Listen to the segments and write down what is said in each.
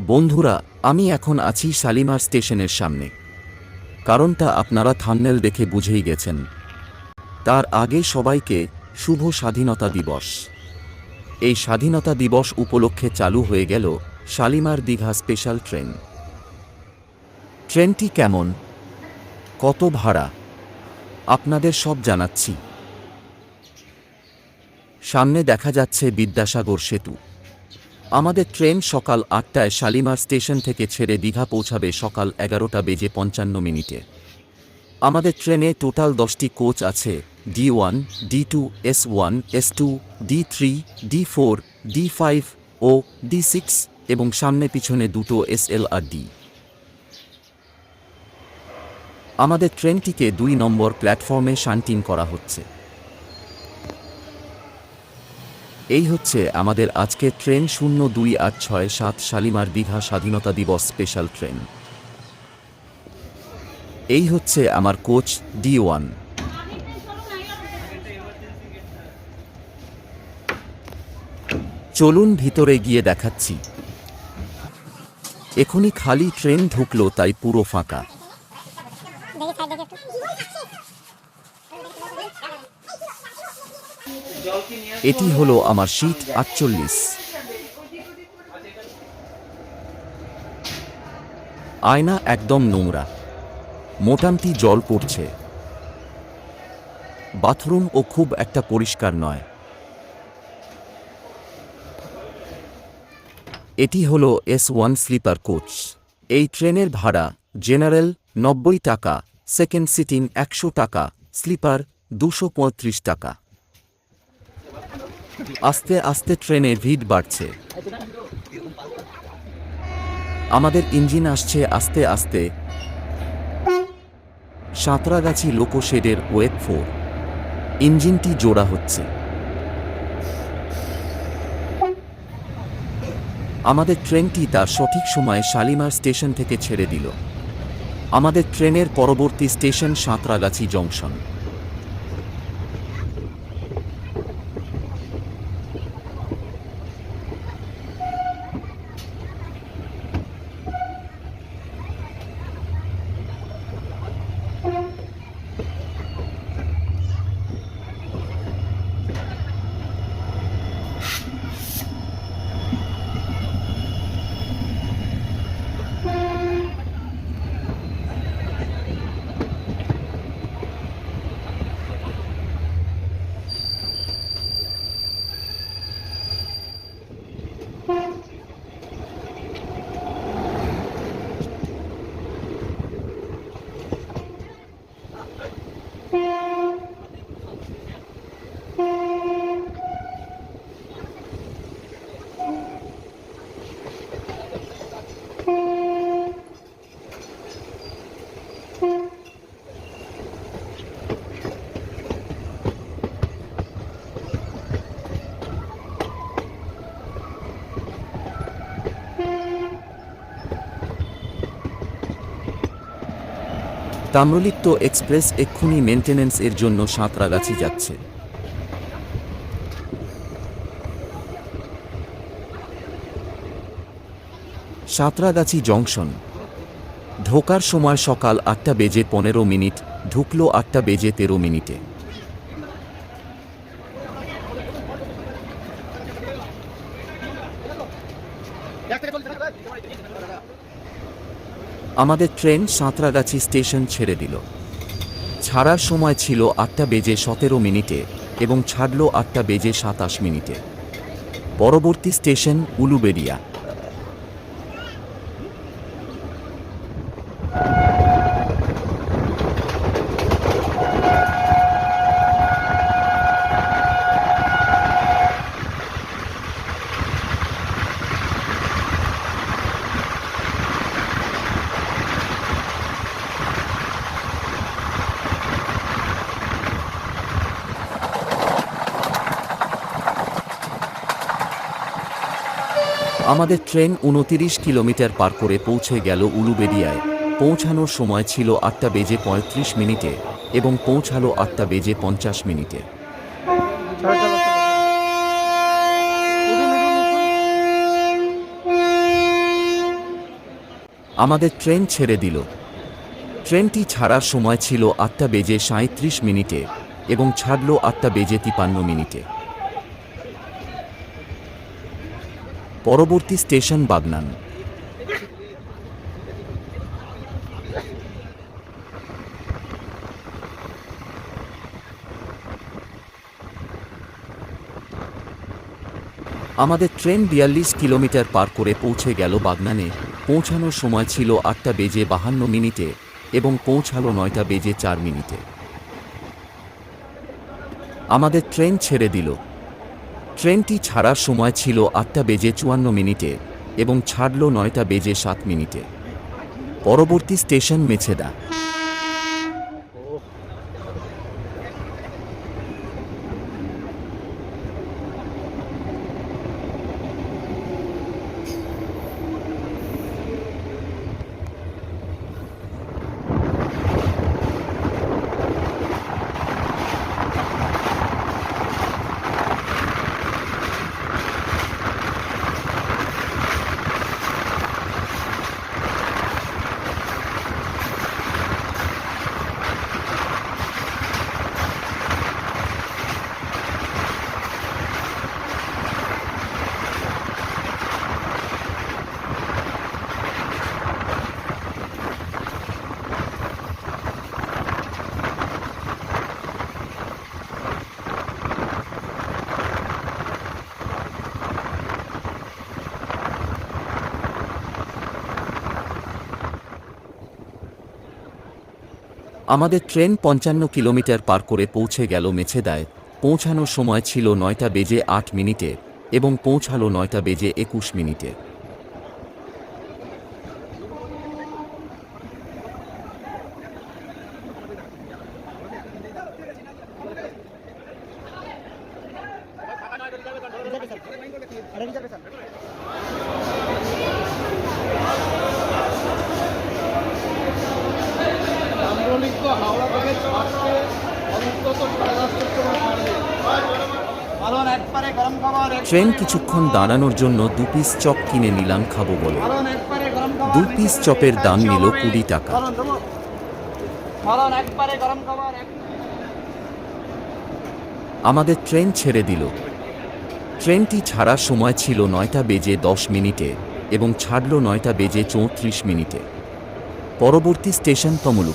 বন্ধুরা, আমি এখন আছি শালিমার স্টেশনের সামনে। কারণটা আপনারা থামনেল দেখে বুঝেই গেছেন। তার আগে সবাইকে শুভ স্বাধীনতা দিবস। এই স্বাধীনতা দিবস উপলক্ষে চালু হয়ে গেল শালিমার দীঘা স্পেশাল ট্রেন। ট্রেনটি কেমন? কত ভাড়া? আপনাদের সব জানাচ্ছি। সামনে দেখা যাচ্ছে বিদ্যাসাগর সেতু। আমাদের ট্রেন সকাল আটটায় শালিমার স্টেশন থেকে ছেড়ে দীঘা পৌঁছাবে সকাল এগারোটা বেজে পঞ্চান্ন মিনিটে। আমাদের ট্রেনে টোটাল দশটি কোচ আছে, D one, D two, S one, S two, D three, D four, D five ও ডি সিক্স এবং সামনে পিছনে দুটো এস এল আর ডি। আমাদের ট্রেনটিকে দুই নম্বর প্ল্যাটফর্মে শান্টিং করা হচ্ছে। এই হচ্ছে আমাদের আজকে ট্রেন শূন্য দুই আট ছয় সাত শালিমার দীঘা স্বাধীনতা দিবস স্পেশাল ট্রেন। এই হচ্ছে আমার কোচ ডি ওয়ান। চলুন ভিতরে গিয়ে দেখাচ্ছি। এখনই খালি ট্রেন ঢুকলো, তাই পুরো ফাঁকা দেখি সাইড দেখি একটু এটি হলো আমার শীট আটচল্লিশ। আয়না একদম নোংরা। মোটামুটি জল পড়ছে। বাথরুম ও খুব একটা পরিষ্কার নয়। এটি হলো এস ওয়ান স্লিপার কোচ। এই ট্রেনের ভাড়া জেনারেল নব্বই টাকা, সেকেন্ড সিটিং একশো টাকা, স্লিপার দুশো টাকা। আস্তে আস্তে ট্রেনে ভিড় বাড়ছে। আমাদের ইঞ্জিন আসছে আস্তে আস্তে। সাঁতরাগাছি লোকোশেডের ওয়েব ফোর। ইঞ্জিনটি জোড়া হচ্ছে। আমাদের ট্রেনটি তার সঠিক সময়ে শালিমার স্টেশন থেকে ছেড়ে দিল। আমাদের ট্রেনের পরবর্তী station Santragachi junction. Tamralipta express এক্ষুনি মেনটেন্যান্স এর জন্য সাঁতরাগাছি যাচ্ছে। সাঁতরাগাছি জংশন। ঢোকার সময় সকাল আটটা বেজে পনেরো মিনিট, ঢুকলো আটটা বেজে তেরো মিনিটে। আমাদের ট্রেন সাঁতরাগাছি স্টেশন ছেড়ে দিল। ছাড়ার সময় ছিল আটটা বেজে সতেরো মিনিটে এবং ছাড়ল আটটা বেজে সাতাশ মিনিটে। পরবর্তী স্টেশন উলুবেড়িয়া। আমাদের ট্রেন উনতিরিশ কিলোমিটার পার করে পৌঁছে গেল উলুবেড়িয়ায়। পৌঁছানোর সময় ছিল আটটা বেজে পঁয়ত্রিশ মিনিটে এবং পৌঁছালো আটটা বেজে পঞ্চাশ মিনিটে। আমাদের ট্রেন ছেড়ে দিল। ট্রেনটি ছাড়ার সময় ছিল আটটা বেজে সাঁত্রিশ মিনিটে এবং ছাড়ল আটটা বেজে তিপান্ন মিনিটে। পরবর্তী স্টেশন বাগনান। আমাদের ট্রেন বিয়াল্লিশ কিলোমিটার পার করে পৌঁছে গেল বাগনানে। পৌঁছানোর সময় ছিল আটটা বেজে বাহান্ন মিনিটে এবং পৌঁছালো নয়টা বেজে চার মিনিটে। আমাদের ট্রেন ছেড়ে দিল। ট্রেনটি ছাড়ার সময় ছিল আটটা বেজে চুয়ান্ন মিনিটে এবং ছাড়ল নয়টা বেজে সাত মিনিটে। পরবর্তী স্টেশন মেছেদা। আমাদের ট্রেন পঞ্চান্ন কিলোমিটার পার করে পৌঁছে গেল মেছেদায়। পৌঁছানোর সময় ছিল নয়টা বেজে আট মিনিটে এবং পৌঁছালো নয়টা বেজে একুশ মিনিটে। ট্রেন কিছুক্ষণ দাঁড়ানোর জন্য দু পিস চপ কিনে নিলাম খাব বলে। দু পিস চপের দাম নিল কুড়ি টাকা। আমাদের ট্রেন ছেড়ে দিল। ট্রেনটি ছাড়ার সময় ছিল নয়টা বেজে দশ মিনিটে এবং ছাড়ল নয়টা বেজে চৌত্রিশ মিনিটে। পরবর্তী স্টেশন তমলুক।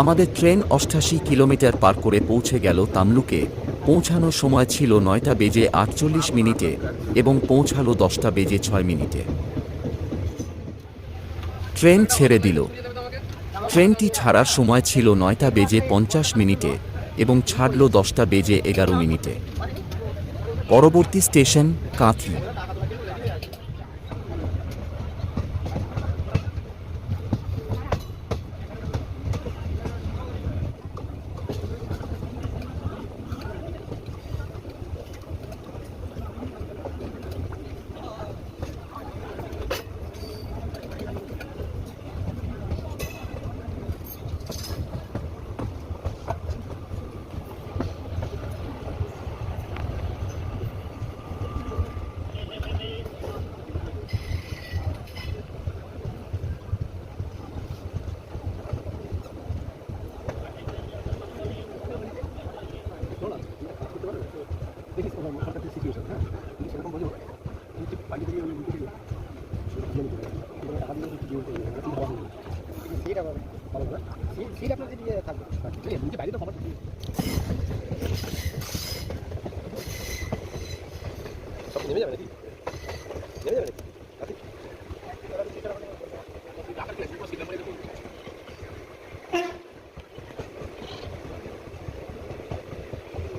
আমাদের ট্রেন অষ্টাশি কিলোমিটার পার করে পৌঁছে গেল তামলুকে। পৌঁছানোর সময় ছিল নয়টা বেজে আটচল্লিশ মিনিটে এবং পৌঁছালো দশটা বেজে ছয় মিনিটে। ট্রেন ছেড়ে দিল। ট্রেনটি ছাড়ার সময় ছিল নয়টা বেজে পঞ্চাশ মিনিটে এবং ছাড়ল দশটা বেজে এগারো মিনিটে। পরবর্তী স্টেশন কাঁথি।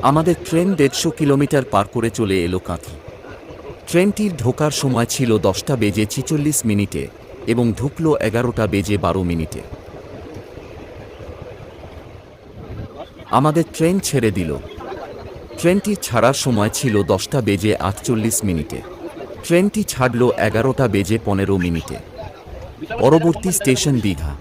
আমাদের ট্রেন দেড়শো কিলোমিটার পার করে চলে এলো কাঁথি। ট্রেনটির ঢোকার সময় ছিল দশটা বেজে ছিচল্লিশ মিনিটে এবং ঢুকলো এগারোটা বেজে বারো মিনিটে। আমাদের ট্রেন ছেড়ে দিল। ট্রেনটি ছাড়ার সময় ছিল দশটা বেজে আটচল্লিশ মিনিটে। ট্রেনটি ছাড়ল এগারোটা বেজে পনেরো মিনিটে। পরবর্তী স্টেশন দীঘা।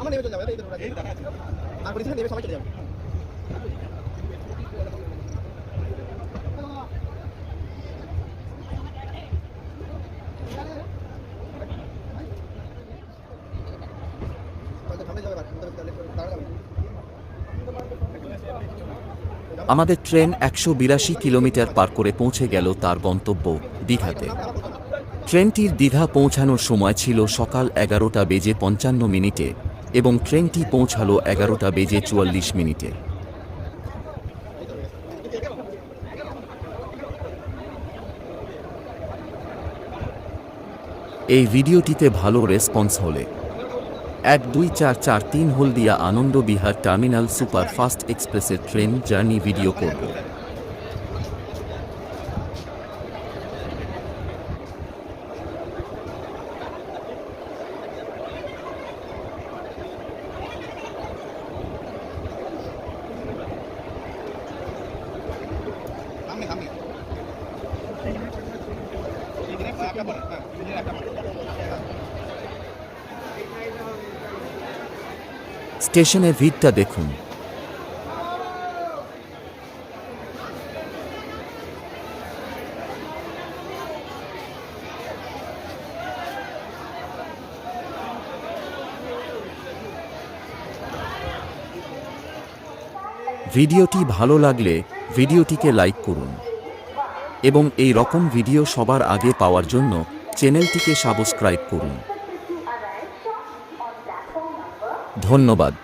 আমার নেমে চলে যাবে আর পরিস্থিতি নেমে সবাই চলে যাবে আমাদের ট্রেন একশো বিরাশি কিলোমিটার পার করে পৌঁছে গেল তার গন্তব্য দীঘাতে। ট্রেনটির দীঘা পৌঁছানোর সময় ছিল সকাল এগারোটা বেজে পঞ্চান্ন মিনিটে এবং ট্রেনটি পৌঁছালো এগারোটা বেজে চুয়াল্লিশ মিনিটে। এই ভিডিওটিতে ভালো রেসপন্স হলে এক দুই চার চার তিন হলদিয়া আনন্দ বিহার টার্মিনাল সুপারফাস্ট এক্সপ্রেসের ট্রেন জার্নি ভিডিও করব। স্টেশনে ভিড়টা দেখুন। ভিডিওটি ভালো লাগলে ভিডিওটিকে লাইক করুন। এবং এই রকম ভিডিও সবার আগে পাওয়ার জন্য চ্যানেলটিকে সাবস্ক্রাইব করুন। ধন্যবাদ।